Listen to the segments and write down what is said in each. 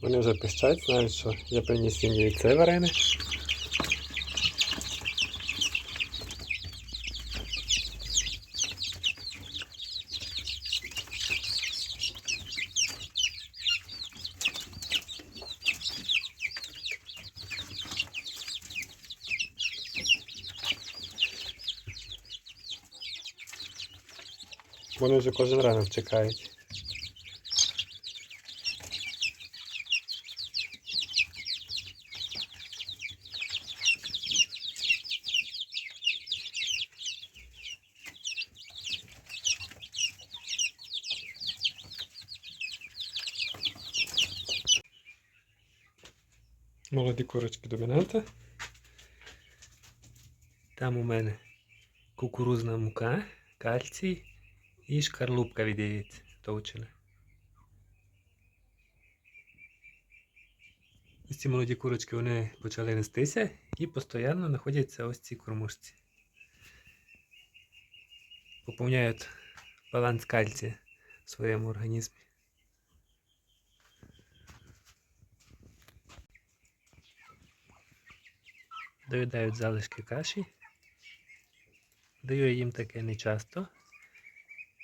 Вони вже пищать, знають, що я приніс їм яйце варене. Вони вже кожен ранок чекають. Молоді курочки домінанта. Там у мене кукурузна мука, кальцій і шкарлупка від яєць товчена. Ось ці молоді курочки вони почали нестися і постійно знаходяться ось ці кормушці. Поповняють баланс кальція в своєму організмі. Доїдають залишки каші. Даю їм таке не часто.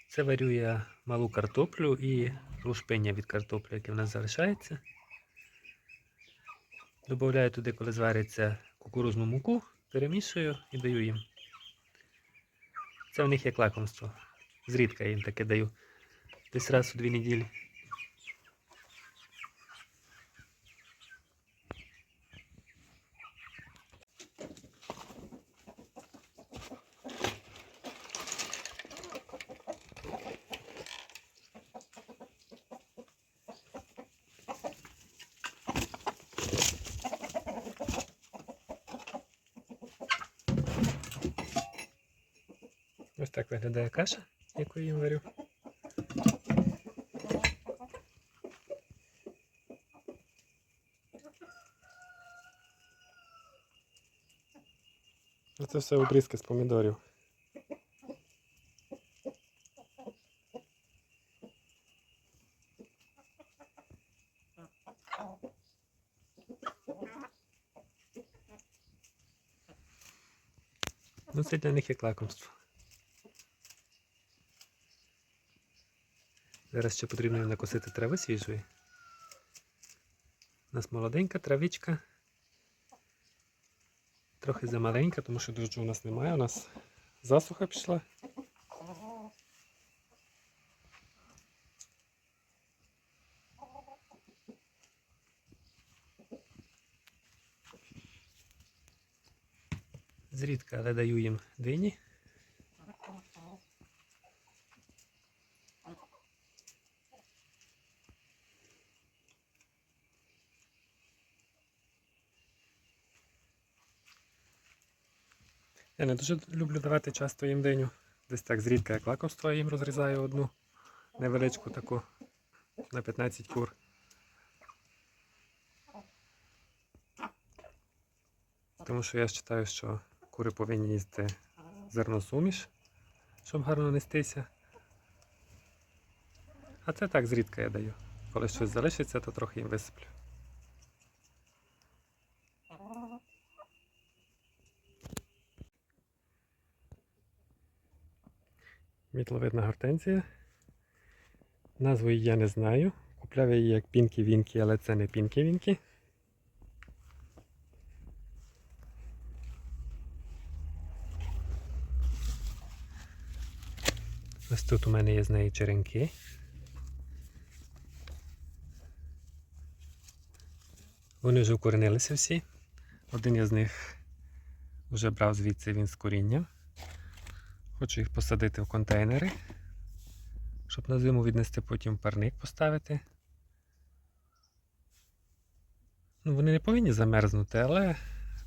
Це варю я малу картоплю і лушпиння від картоплі, яке в нас залишається. Добавляю туди, коли звариться кукурузну муку, перемішую і даю їм. Це в них як лакомство. Зрідка я їм таке даю. Десь раз у дві неділі. Так виглядає каша, яку я їм варю. Це все обрізки з помідорів. Ну, це для них як лакомство. Зараз ще потрібно накосити трави свіжої. У нас молоденька травичка. Трохи замаленька, тому що дощу у нас немає, у нас засуха пішла. Зрідка, але даю їм дині. Я не дуже люблю давати часто їм диню. Десь так зрідка, як лакомство, я їм розрізаю одну невеличку таку на 15 кур. Тому що я вважаю, що кури повинні їсти зерносуміш, щоб гарно нестися. А це так зрідка я даю. Коли щось залишиться, то трохи їм висиплю. Мітловидна гортензія. Назву її я не знаю. Купляв її як пінкі-вінкі, але це не пінкі-вінкі. Ось тут у мене є з неї черенки. Вони вже укоренилися всі. Один із них вже брав звідси він з корінням. Хочу їх посадити в контейнери, щоб на зиму віднести потім парник поставити. Ну, вони не повинні замерзнути, але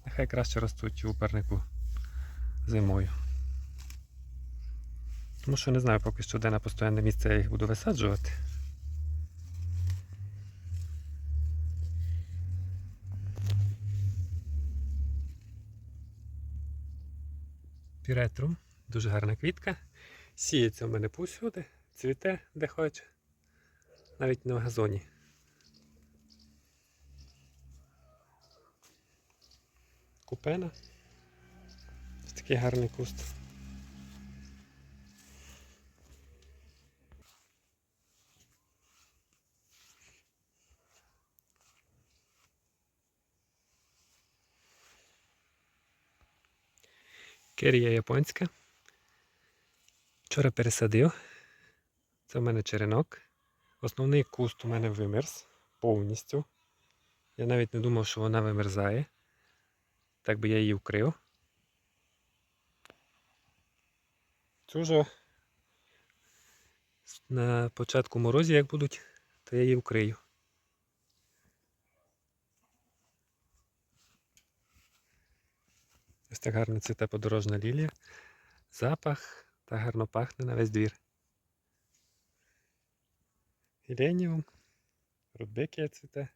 нехай краще ростуть у парнику зимою. Тому що не знаю поки що де на постійне місце я їх буду висаджувати. Піретрум. Дуже гарна квітка. Сіється в мене повсюди, цвіте де хоче, навіть на газоні. Купена. Ось такий гарний куст. Керія японська. Вчора пересадив. Це в мене черенок. Основний куст у мене вимерз повністю. Я навіть не думав, що вона вимерзає. Так би я її вкрив. Цю вже на початку морозів, як будуть, то я її вкрию. Ось так гарно цвіте подорожна лілія. Запах та гарно пахне на весь двір. Гіленіум, рудбекія цвіте.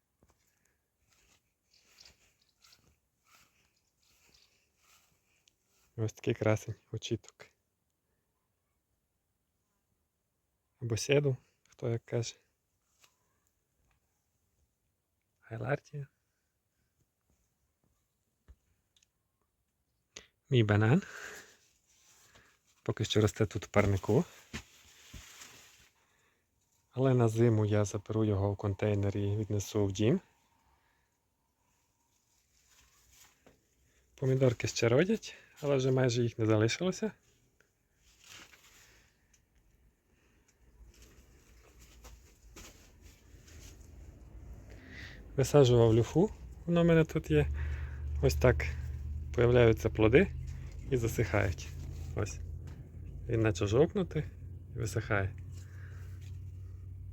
Ось такий красень очіток. Або седу, хто як каже. Хайлартія. Мій банан. Поки що росте тут парнику. Але на зиму я заберу його в контейнер і віднесу в дім. Помідорки ще родять, але вже майже їх не залишилося. Висаджував люфу, воно в мене тут є. Ось так появляються плоди і засихають. Ось. Він наче жовкнути і висихає.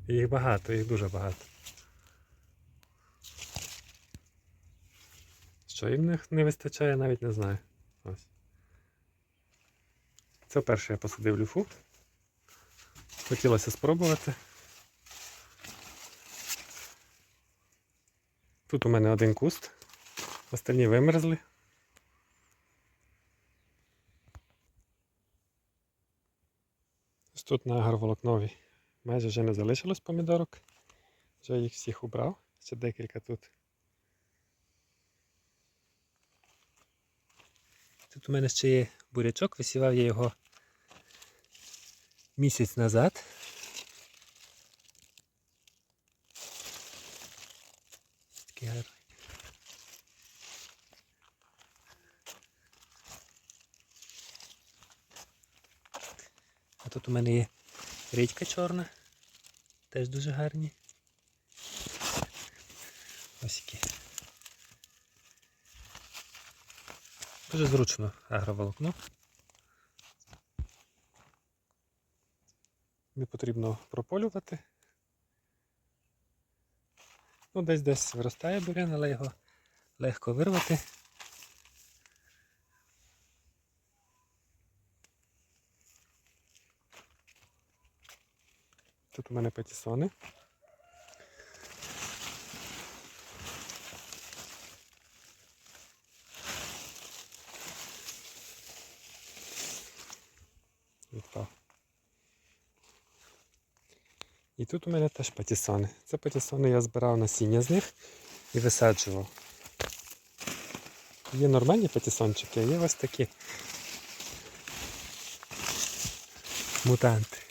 Їх багато, їх дуже багато. Що їм не, вистачає, навіть не знаю. Ось. Це перше я посадив люфу. Хотілося спробувати. Тут у мене один куст, остальні вимерзли. Ось тут на агроволокнові майже вже не залишилось помідорок. Вже їх всіх убрав, ще декілька тут. Тут у мене ще є бурячок, висівав я його місяць назад. У мене є рідька чорна. Теж дуже гарні. Ось які. Дуже зручно агроволокно. Не потрібно прополювати. Ну, десь десь виростає бурян, але його легко вирвати. Тут у мене патісони. І тут у мене теж патісони. Це патісони я збирав насіння з них і висаджував. Є нормальні патісончики, а є ось такі мутанти.